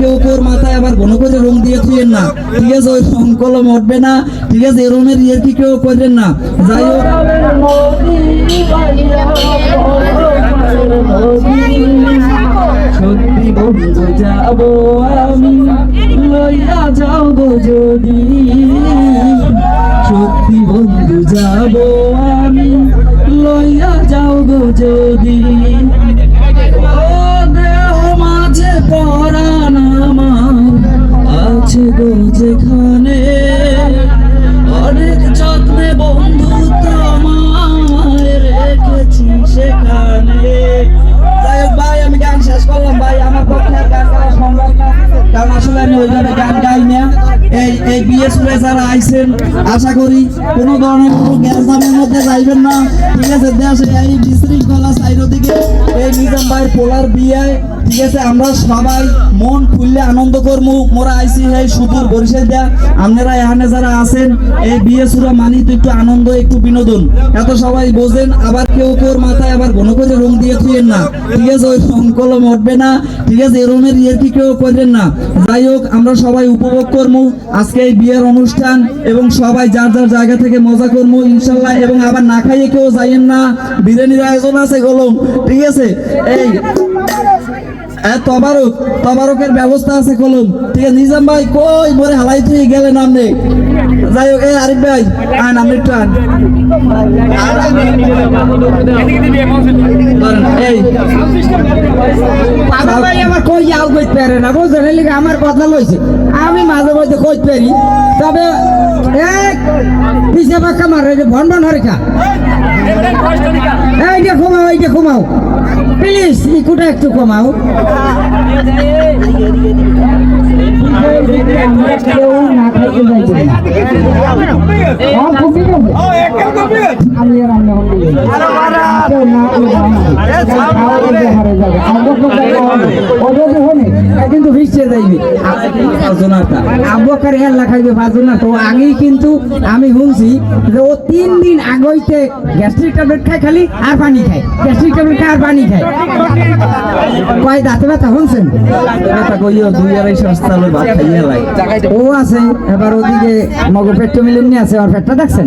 কেউ কেউ মাথায় আবার ঘন করে রং দিয়ে থুয়েন না। ঠিক আছে, ওই রং কলম উঠবে না। ঠিক আছে এরমের ইয়ে কি কেউ করবেন না। যাই হোক। যেখানে অনেক যত্নে বন্ধু তোমায় রেখেছি সেখানে। ভাই, আমি গান শেষ করলাম ভাই, আমার আসলে আমি ওইভাবে গান গাই না। এই এই বিএস যারা আইছেন, আশা করি কোনো ধরনের কোনো মধ্যে যাইবেন না। ঠিক আছে এই বিশৃঙ্খলা সাইড দিকে এই ভাইয়ের পোলার বিয়ে। ঠিক আছে, আমরা সবাই মন খুললে আনন্দ করব মোরা আইসি এই সুদূর বরিশাল দেয়া। আপনারা এখানে যারা আছেন, এই বিয়ে সুরা মানি তো একটু আনন্দ, একটু বিনোদন। এত সবাই বোঝেন, আবার কেউ কেউ মাথায় আবার ঘন করে রং দিয়ে থুয়েন না। ঠিক আছে, ওই রং কলম উঠবে না। ঠিক আছে এরমের ইয়ে কি কেউ করবেন না। যাই হোক, আমরা সবাই উপভোগ করব আজকে এই বিয়ের অনুষ্ঠান এবং সবাই যার যার জায়গা থেকে মজা করব ইনশাল্লাহ। এবং আবার না খাইয়ে কেউ যাইয়েন না। বিরিয়ানির আয়োজন আছে কলম। ঠিক আছে, এই এ, তবারক ব্যবস্থা আছে কলম। ঠিক আছে নিজাম ভাই কই মরে হালাই তুই গেলেন আপনি যাই হোক এই আরিফ ভাই আন আপনি একটু আন। আমার কই যাও কইতে না বুঝলেন? আমার কথা লইছে। আমি মাঝে মধ্যে কইতে পারি? তবে এক পিছে পাক্কা মারে যে ভন ভন হরিকা। এইটা কমাও এইটা কমাও প্লিজ ইকুটা একটু কমাও কিন্তু ভিজতে যাইবে। খাইবে না তো আগেই কিন্তু আমি শুনছি যে ও তিন দিন আগইতে গ্যাস্ট্রিক ট্যাবলেট খায় খালি আর পানি খায় গ্যাস্ট্রিক ট্যাবলেট খায় আর পানি খায় কয় দাঁতে ব্যথা শুনছেন দুই আড়াই সস্তা হলে ভাত খাইয়ে লাই ও আছে এবার ওদিকে মগ পেট্রো মিলেননি আছে আর পেটটা দেখছেন?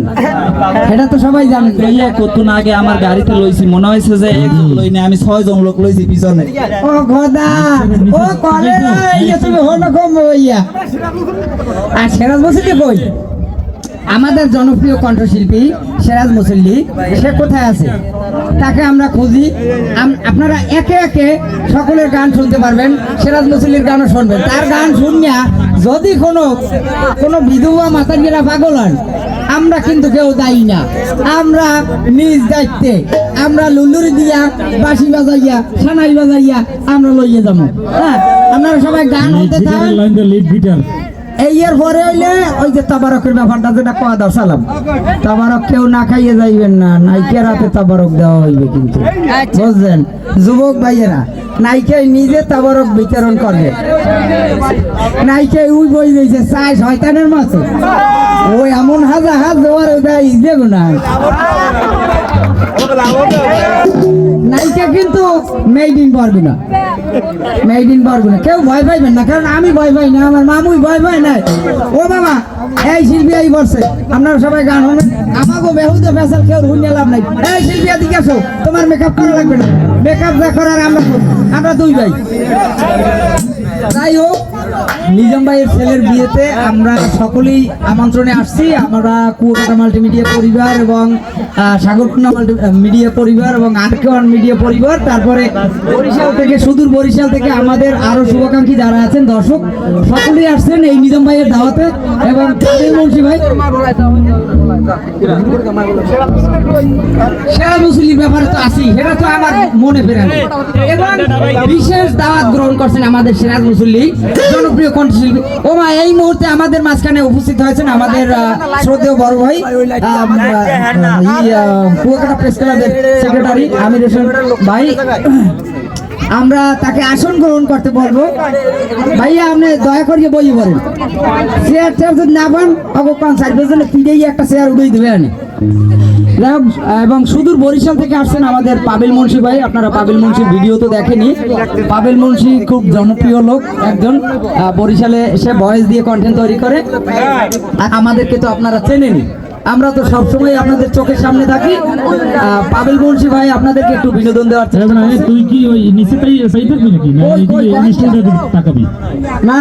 এটা তো সবাই জানেন লইয়া কতক্ষণ আগে আমার গাড়িতে লইছি মনে হয়েছে যে একজন লই না আমি ছয় জন লোক লইছি পিছনে। ও খোদা ও কলে ইয়ে তুমি হলো কম ইয়া আর সেরাজ কই? আমাদের জনপ্রিয় কণ্ঠশিল্পী সেরাজ মুসল্লি সে কোথায় আছে? তাকে আমরা খুঁজি। আপনারা একে একে সকলের গান শুনতে পারবেন। সেরাজ মুসল্লির গানও শুনবেন। তার গান শুনিয়া যদি কোনো কোনো বিধবা মাতারিরা পাগল হন আমরা কিন্তু কেউ দায়ী না। আমরা নিজ দায়িত্বে আমরা লুলুরি দিয়া বাঁশি বাজাইয়া সানাই বাজাইয়া আমরা লইয়ে যাব। হ্যাঁ আপনারা সবাই গান হতে থাকেন। এই এর পরে হইলে ওই যে তাবারকের ব্যাপারটা যেটা কোয়া দাও সালাম। তাবারক কেউ না খাইয়ে যাইবেন না নাইকে রাতে তাবারক দেওয়া হইবে কিন্তু। বুঝলেন যুবক ভাইয়েরা নাইকে নিজে তাবারক বিতরণ করবে। নাইকে উই বই দিয়েছে চাই শয়তানের মতো। ওই এমন হাজার হাত দেওয়ার দেব না নাইকা কিন্তু মেড ইন পারবে না মেড ইন বরগুনা কেউ ভয় পাইবেন না, কারণ আমি ভয় পাই না, আমার মামুই ভয় পাই না ও বাবা, এই শিল্পী এই বসে আপনারা সবাই গান হবেন আমাকে বেহুদে ফেসাল কেউ শুনে লাভ নাই। এই শিল্পী, এদিকে আসো, তোমার মেকআপ করা লাগবে না। মেকআপ না করার আমরা আমরা দুই ভাই। যাই হোক নিজাম ভাইয়ের ছেলের বিয়েতে আমরা সকলেই আমন্ত্রণে আসছি। আমরা কুয়াকাটা মাল্টিমিডিয়া পরিবার এবং সাগরকুন্ডা মাল্টি মিডিয়া পরিবার এবং আরকেওয়ান মিডিয়া পরিবার। তারপরে বরিশাল থেকে, সুদূর বরিশাল থেকে আমাদের আরও শুভাকাঙ্ক্ষী যারা আছেন, দর্শক, সকলেই আসছেন এই নিজাম ভাইয়ের দাওয়াতে। এবং কাদের মুন্সি ভাই, সেরা মুসলিম ব্যাপারে তো আছি সেটা তো আমার মনে ফেরে না। এবং বিশেষ দাওয়াত গ্রহণ করছেন আমাদের সিরাজ মুসল্লি জনপ্রিয় কণ্ঠশিল্পী। ও মা, এই মুহূর্তে আমাদের মাঝখানে উপস্থিত হয়েছেন আমাদের শ্রদ্ধেয় বড় ভাই কুয়াকাটা প্রেস ক্লাবের সেক্রেটারি আমির হোসেন ভাই। আমরা তাকে আসন গ্রহণ করতে বলব। ভাইয়া, আপনি দয়া করিয়ে বই বলেন চেয়ার চেয়ার যদি না পান অবকান সাইড পিড়েই একটা চেয়ার উড়িয়ে দেবে আনি এবং সুদূর বরিশাল থেকে আসছেন আমাদের পাবেল মুন্সি ভাই। আপনারা পাবেল মুন্সির ভিডিও তো দেখেনি পাবেল মুন্সি খুব জনপ্রিয় লোক একজন। বরিশালে এসে ভয়েস দিয়ে কন্টেন্ট তৈরি করে। আমাদেরকে তো আপনারা চেনেনি আমরা তো সবসময় আপনাদের চোখের সামনে থাকি। পাবেল মুন্সি ভাই আপনাদেরকে একটু বিনোদন দেওয়ার চেষ্টা তুই কি ওই নিচে তাই নাকি? না